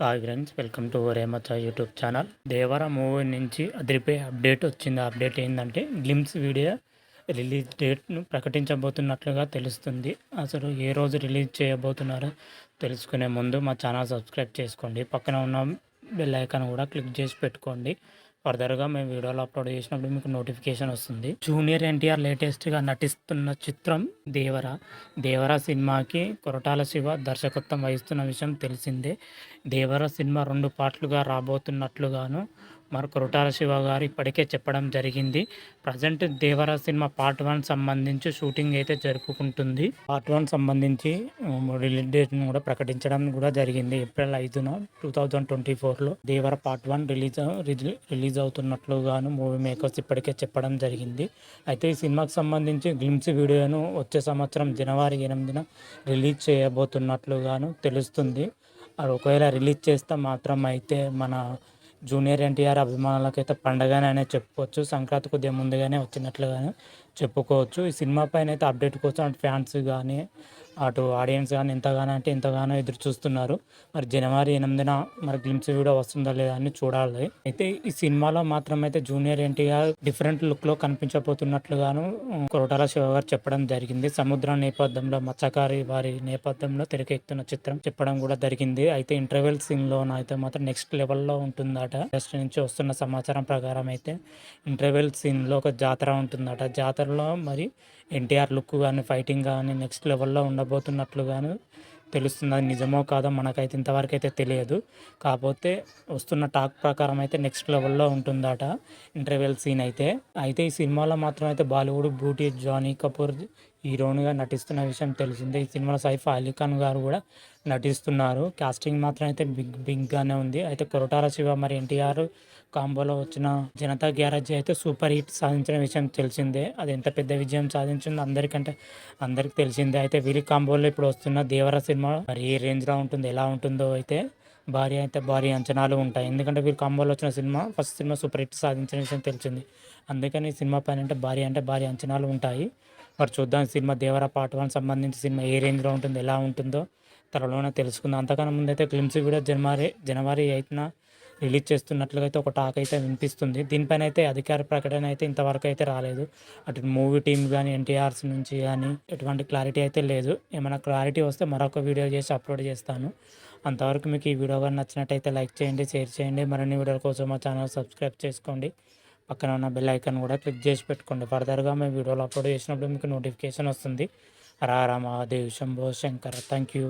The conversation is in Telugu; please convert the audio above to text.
హాయ్ ఫ్రెండ్స్ వెల్కమ్ టు రేమచ యూట్యూబ్ ఛానల్. దేవర మూవీ నుంచి అదిరిపోయే అప్డేట్ వచ్చింది. ఆ అప్డేట్ ఏంటంటే గ్లిమ్స్ వీడియో రిలీజ్ డేట్ను ప్రకటించబోతున్నట్లుగా తెలుస్తుంది. అసలు ఏ రోజు రిలీజ్ చేయబోతున్నారో తెలుసుకునే ముందు మా ఛానల్ సబ్స్క్రైబ్ చేసుకోండి. పక్కన ఉన్న బెల్ ఐకాన్ కూడా క్లిక్ చేసి పెట్టుకోండి. ఫర్దర్గా మేము వీడియోలు అప్లోడ్ చేసినప్పుడు మీకు నోటిఫికేషన్ వస్తుంది. జూనియర్ ఎన్టీఆర్ లేటెస్ట్గా నటిస్తున్న చిత్రం దేవర. దేవర సినిమాకి కొరటాల శివ దర్శకత్వం వహిస్తున్న విషయం తెలిసిందే. దేవర సినిమా రెండు పార్ట్లుగా రాబోతున్నట్లుగాను మరి కొరటాల శివ గారు ఇప్పటికే చెప్పడం జరిగింది. Present Devara cinema part one సంబంధించి షూటింగ్ అయితే జరుపుకుంటుంది. పార్ట్ వన్ సంబంధించి రిలీజ్ డేట్ను కూడా ప్రకటించడం కూడా జరిగింది. ఏప్రిల్ ఐదున టూ థౌజండ్ ట్వంటీ ఫోర్లో Devara part one release release అవుతున్నట్లుగాను movie makers ఇప్పటికే చెప్పడం జరిగింది. అయితే ఈ సినిమాకి సంబంధించి గ్లిమ్స్ వీడియోను వచ్చే సంవత్సరం జనవరి ఎనిమిదిన రిలీజ్ చేయబోతున్నట్లుగాను తెలుస్తుంది. అది ఒకవేళ రిలీజ్ చేస్తే మాత్రం అయితే మన జూనియర్ ఎన్టీఆర్ అభిమానులకైతే పండగనే చెప్పుకోవచ్చు. సంక్రాంతి కొద్దిగా ముందుగానే వచ్చినట్లుగానే చెప్పుకోవచ్చు. ఈ సినిమా పైన అయితే అప్డేట్ కోసం ఫ్యాన్స్ కానీ అటు ఆడియన్స్ కానీ ఎంతగానో అంటే ఎంతగానో ఎదురు చూస్తున్నారు. మరి జనవరి ఎనిమిదిన మరి గ్లిమ్స్ కూడా వస్తుందా లేదా అని చూడాలి. అయితే ఈ సినిమాలో మాత్రం అయితే జూనియర్ ఎన్టీఆర్ డిఫరెంట్ లుక్లో కనిపించబోతున్నట్లుగాను కొరటాల శివ గారు చెప్పడం జరిగింది. సముద్రం నేపథ్యంలో మత్స్యకారి వారి నేపథ్యంలో తెరకెక్కుతున్న చిత్రం చెప్పడం కూడా జరిగింది. అయితే ఇంటర్వెల్ సీన్లో అయితే మాత్రం నెక్స్ట్ లెవెల్లో ఉంటుందట. జస్ట్ నుంచి వస్తున్న సమాచారం ప్రకారం అయితే ఇంటర్వెల్ సీన్లో ఒక జాతర ఉంటుందట. జాతరలో మరి ఎన్టీఆర్ లుక్ కానీ ఫైటింగ్ కానీ నెక్స్ట్ లెవెల్లో ఉండబోతున్నట్లుగాను తెలుస్తుంది. అది నిజమో కాదో మనకైతే ఇంతవరకు అయితే తెలియదు. కాకపోతే వస్తున్న టాక్ ప్రకారం అయితే నెక్స్ట్ లెవెల్లో ఉంటుందట ఇంటర్వెల్ సీన్ అయితే. అయితే ఈ సినిమాలో మాత్రం అయితే బాలీవుడ్ బ్యూటీ జానీ కపూర్ హీరోయిన్గా నటిస్తున్న విషయం తెలిసిందే. ఈ సినిమాలో సైఫ్ అలీ ఖాన్ గారు కూడా నటిస్తున్నారు. కాస్టింగ్ మాత్రం అయితే బిగ్ బిగ్గానే ఉంది. అయితే కొరటాల శివ మరి ఎన్టీఆర్ కాంబోలో వచ్చిన జనతా గ్యారేజ్ అయితే సూపర్ హిట్ సాధించిన విషయం తెలిసిందే. అది ఎంత పెద్ద విజయం సాధించిందో అందరికంటే అందరికి తెలిసిందే. అయితే వీరి కాంబోలో ఇప్పుడు వస్తున్న దేవర సినిమా మరి ఏ రేంజ్లో ఉంటుంది ఎలా ఉంటుందో అయితే భారీ అయితే భారీ అంచనాలు ఉంటాయి. ఎందుకంటే వీరు కాంబోలో వచ్చిన cinema first cinema super hit సాధించిన విషయం తెలిసింది. అందుకని సినిమా పైన అంటే భారీ అంటే భారీ అంచనాలు ఉంటాయి. మరి చూద్దాం సినిమా దేవర పార్ట్ వన్ సంబంధించి సినిమా ఏ రేంజ్లో ఉంటుంది ఎలా ఉంటుందో త్వరలోనే తెలుసుకుందాం. అంతకన్నా ముందైతే క్లిమ్స్ కూడా జనవరి జనవరి ఎయిత్న రిలీజ్ చేస్తున్నట్లుగా అయితే ఒక టాక్ అయితే వినిపిస్తుంది. దీనిపైన అయితే అధికార ప్రకటన అయితే ఇంతవరకు అయితే రాలేదు. అటు మూవీ టీం కానీ ఎన్టీఆర్స్ నుంచి కానీ ఎటువంటి క్లారిటీ అయితే లేదు. ఏమైనా క్లారిటీ వస్తే మరొక వీడియో చేసి అప్లోడ్ చేస్తాను. అంతవరకు మీకు ఈ వీడియో కానీ నచ్చినట్టయితే లైక్ చేయండి షేర్ చేయండి. మరిన్ని వీడియోల కోసం మా ఛానల్ సబ్స్క్రైబ్ చేసుకోండి. పక్కన ఉన్న బెల్ ఐకాన్ కూడా క్లిక్ చేసి పెట్టుకోండి. ఫర్దర్గా మేము వీడియోలు అప్లోడ్ చేసినప్పుడు మీకు నోటిఫికేషన్ వస్తుంది. రారా మహాదేవ్ శంభో శంకర్. Thank you